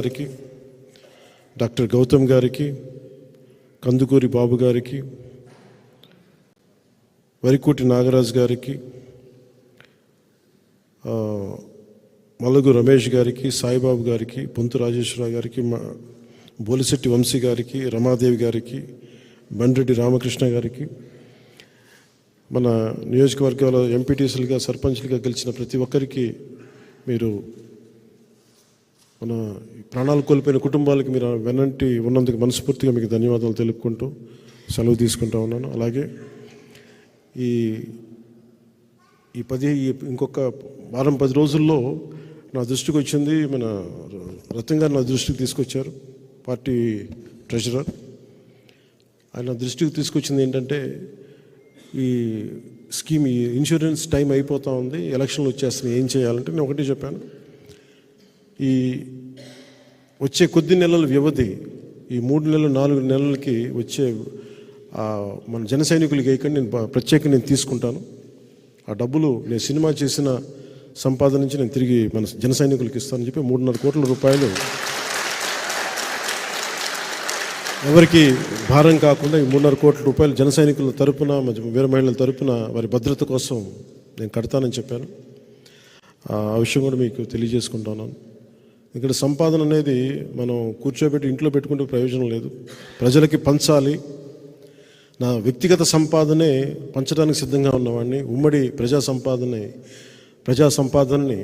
గారికి డాక్టర్ గౌతమ్ గారికి కందుకూరి బాబు గారికి వరికోటి నాగరాజు గారికి మలుగు మల్లగు రమేష్ గారికి సాయిబాబు గారికి పొంతు రాజేశ్వరరావు గారికి మా బోలిశెట్టి వంశీ గారికి రమాదేవి గారికి బండ్రెడ్డి రామకృష్ణ గారికి మన నియోజకవర్గాల ఎంపీటీసీలుగా సర్పంచ్లుగా గెలిచిన ప్రతి ఒక్కరికి మీరు మన ప్రాణాలు కోల్పోయిన కుటుంబాలకి మీరు వెనంటి ఉన్నందుకు మనస్ఫూర్తిగా మీకు ధన్యవాదాలు తెలుపుకుంటూ సెలవు తీసుకుంటా ఉన్నాను. అలాగే ఈ ఈ పది ఇంకొక వారం పది రోజుల్లో నా దృష్టికి వచ్చింది మన రతన్ గారు నా దృష్టికి తీసుకొచ్చారు పార్టీ ట్రెజరర్. ఆయన దృష్టికి తీసుకొచ్చింది ఏంటంటే ఈ స్కీమ్ ఈ ఇన్సూరెన్స్ టైం అయిపోతూ ఉంది ఎలక్షన్లు వచ్చేస్తున్నాయి ఏం చేయాలంటే నేను ఒకటే చెప్పాను. ఈ వచ్చే కొద్ది నెలల వ్యవధి ఈ మూడు నెలలు నాలుగు నెలలకి వచ్చే మన జన సైనికులకి వేయకండి నేను ప్రత్యేక ప్రత్యేకంగా నేను తీసుకుంటాను. ఆ డబ్బులు నేను సినిమా చేసిన సంపాదన నుంచి నేను తిరిగి మన జన సైనికులకి ఇస్తానని చెప్పి మూడున్నర కోట్ల రూపాయలు ఎవరికి భారం కాకుండా ఈ మూడున్నర కోట్ల రూపాయలు జన సైనికుల తరపున వీర మహిళల తరపున వారి భద్రత కోసం నేను కడతానని చెప్పాను. ఆ విషయం కూడా మీకు తెలియజేసుకుంటున్నాను. ఇక్కడ సంపాదన అనేది మనం కూర్చోబెట్టి ఇంట్లో పెట్టుకుంటే ప్రయోజనం లేదు. ప్రజలకి పంచాలి. నా వ్యక్తిగత సంపాదనే పంచడానికి సిద్ధంగా ఉన్నవాడిని ఉమ్మడి ప్రజా సంపాదనే ప్రజా సంపాదనని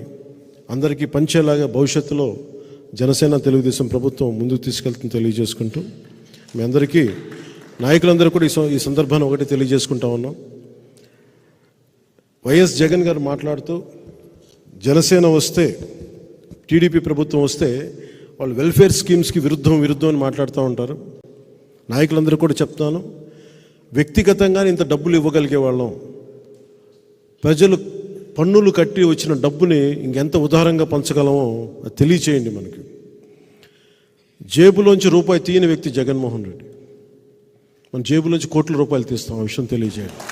అందరికీ పంచేలాగా భవిష్యత్తులో జనసేన తెలుగుదేశం ప్రభుత్వం ముందుకు తీసుకెళ్తుంది తెలియజేసుకుంటూ మీ అందరికీ నాయకులందరూ కూడా ఈ ఈ సందర్భాన్ని ఒకటి తెలియజేసుకుంటా ఉన్నాం. వైఎస్ జగన్ గారు మాట్లాడుతూ జనసేన వస్తే టీడీపీ ప్రభుత్వం వస్తే వాళ్ళు వెల్ఫేర్ స్కీమ్స్కి విరుద్ధం విరుద్ధం అని మాట్లాడుతూ ఉంటారు. నాయకులందరూ కూడా చెప్తాను వ్యక్తిగతంగా ఇంత డబ్బులు ఇవ్వగలిగే వాళ్ళం. ప్రజలు పన్నులు కట్టి వచ్చిన డబ్బుని ఇంకెంత ఉదారంగా పంచగలమో అది తెలియచేయండి మనకి. జేబులోంచి రూపాయి తీయని వ్యక్తి జగన్మోహన్ రెడ్డి. మన జేబులోంచి కోట్ల రూపాయలు తీస్తాం ఆ విషయం తెలియజేయండి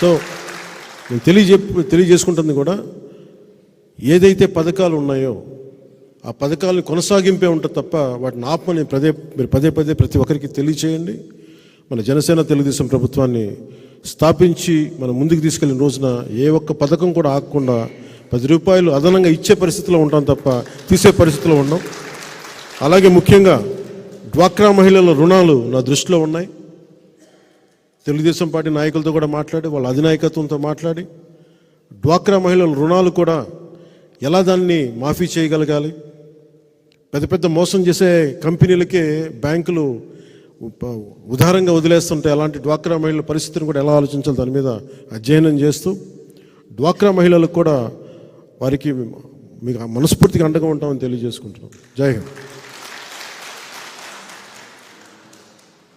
సో నేను తెలియజే తెలియజేసుకుంటుంది కూడా ఏదైతే పథకాలు ఉన్నాయో ఆ పథకాలను కొనసాగింపే ఉంటుంది తప్ప వాటిని ఆపమని పదే మీరు పదే పదే ప్రతి ఒక్కరికి తెలియచేయండి. మన జనసేన తెలుగుదేశం ప్రభుత్వాన్ని స్థాపించి మనం ముందుకు తీసుకెళ్ళిన రోజున ఏ ఒక్క పథకం కూడా ఆగకుండా పది రూపాయలు అదనంగా ఇచ్చే పరిస్థితిలో ఉంటాం తప్ప తీసే పరిస్థితిలో ఉన్నాం అలాగే ముఖ్యంగా డ్వాక్రా మహిళల రుణాలు నా దృష్టిలో ఉన్నాయి. తెలుగుదేశం పార్టీ నాయకులతో కూడా మాట్లాడి వాళ్ళ అధినాయకత్వంతో మాట్లాడి డ్వాక్రా మహిళల రుణాలు కూడా ఎలా దాన్ని మాఫీ చేయగలగాలి? పెద్ద పెద్ద మోసం చేసే కంపెనీలకే బ్యాంకులు ఉదారంగా వదిలేస్తుంటే అలాంటి డ్వాక్రా మహిళల పరిస్థితిని కూడా ఎలా ఆలోచించాలి? దాని మీద అధ్యయనం చేస్తూ డ్వాక్రా మహిళలకు కూడా వారికి మీకు మనస్ఫూర్తిగా అండగా ఉంటామని తెలియజేసుకుంటున్నాం. జై హింద్.